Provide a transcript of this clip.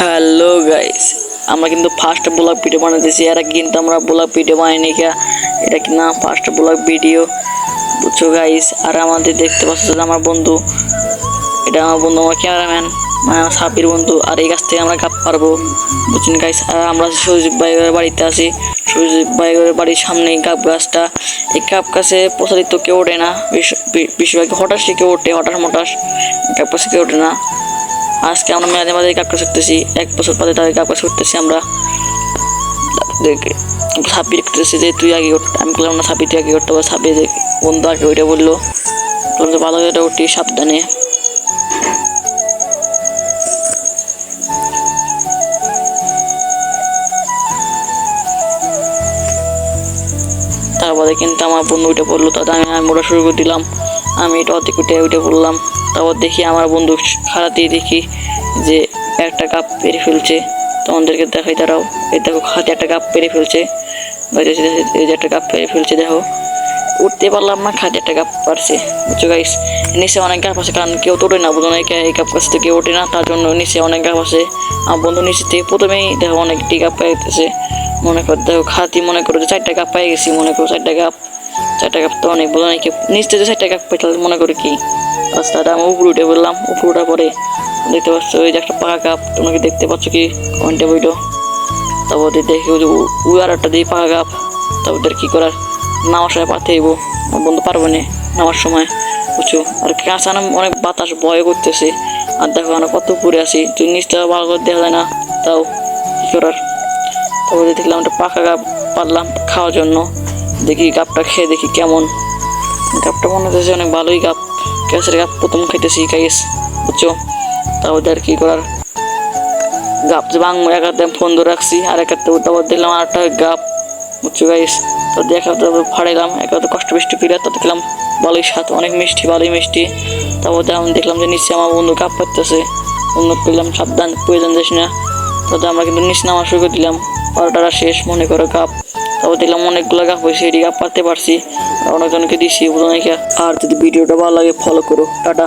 Hello guys আমরা কিন্তু first blog video বানাতেছি। এর আগে কিন্তু আমরা ব্লগ ভিডিও বানাইনি কে এটা কি না? ফার্স্ট ব্লগ ভিডিও বুঝছ গাইস আর আমাদের দেখতে পাচ্ছ যে আমার বন্ধু, এটা আমার বন্ধু, আমার ক্যামেরাম্যান মানে আমার সাপির বন্ধু। আর এই গাছ থেকে আমরা কাপ পারব। বুঝছেন গাইস আর আমরা সজীব ভাইয়ের বাড়িতে আছি সজীব ভাইয়ের বাড়ির সামনে কাপ গাছটা। এই কাপ গাছে প্রসারিত কেউ ওঠে না। বেশিরভাগ হঠাৎ সে কেউ ওঠে হঠাৎ মঠাৎ কাপ গাছে কেউ ওঠে না। আজকে আমরা মেয়াদে মাঝে কাপটা ছুটতেছি, এক বছর পরে তাদের কাপটা ছুটতেছি আমরা। সাপি দেখতেছি যে তুই আগে আমি বললাম না সাপি তুই আগে করতে পারব সাপি বন্ধু আগে ওইটা বলল। বললাম যে ভালো করে উঠি, সাবধানে। তারপরে কিন্তু আমার বন্ধু উঠে পড়ল তাতে আমি আমি ওটা শুরু করে দিলাম। আমি এটা অর্ধেক উঠে উঠে পড়লাম তারপর দেখি আমার বন্ধু খাড়াতেই দেখি যে একটা কাপ পেরে ফেলছে। তোমাদেরকে দেখাই, দাঁড়াও। এই দেখো হাতে একটা কাপ পেরে ফেলছে। একটা কাপ পেরে ফেলছে, দেখো। উঠতে পারলাম না খাতে একটা কাপ পারছে। বুঝছ গাইস নিচে অনেক গাপ আছে, কারণ কেউ তো ওঠে না, বুঝো না এই কাপ কাছ কেউ ওঠে না, তার জন্য নিচে অনেক গাপ আছে। আমার বন্ধু নিচে থেকে প্রথমেই, দেখো, অনেকটি কাপ পাইতেছে। মনে কর, দেখো খাতি মনে করো যে চারটা কাপ পাই গেছি, মনে করো চারটা কাপ। চারটা কাপ তো অনেক বোঝো না কেউ নিচ থেকে চারটা কাপ পাই মনে করি কি? রাস্তাটা আমি উপরে উঠে বললাম উপরে ওঠার পরে দেখতে পাচ্ছ ওই যে একটা পাকা কাপ, তোমরা কি দেখতে পাচ্ছ কি? কমেন্টে বইটো তারপর দেখি ওই উ- আর একটা দিয়ে পাকা কাপ, তারপর কি করার? নামার সময় পাতে হইব। বন্ধু পারব না নামার সময়, বুঝছ? আর কাঁচা না অনেক বাতাস, ভয় করতেছে। আর দেখো আমরা কত উপরে আছি তুই নিচটা ভালো করে দেখা যায় না, তাও কি করার? তারপরে দেখলাম একটা পাকা কাপ পারলাম খাওয়ার জন্য। দেখি কাপটা খেয়ে দেখি কেমন। কাপটা মনে হচ্ছে অনেক ভালোই কাপ। গ্যাসের কাপ প্রথম খাইতেছি গাইস বুঝছ? তারপর আর কি করার? গাপ যে বাং এক হাতে ফোন ধরে রাখছি, আর এক হাতে তারপর দেখলাম আর একটা গাপ, বুঝছ গাইস তো দেখা তারপর ফাড়াইলাম এক হাতে কষ্ট মিষ্টি করে তো দেখলাম ভালোই স্বাদ, অনেক মিষ্টি, ভালোই মিষ্টি। তারপর আমি দেখলাম যে নিচে আমার বন্ধু কাপ পাচ্ছে বন্ধু পেলাম সাবধান, প্রয়োজন যাস না। তাতে আমরা কিন্তু নিচে নামা শুরু করে দিলাম। বারোটারা শেষ, মনে করো কাপ তারপর দেখলাম অনেকগুলো গাছ হয়েছে এটি পারতে পারছি। অনেকজনকে দিছি অনেকে আর যদি ভিডিওটা ভালো লাগে ফলো করো। টাটা।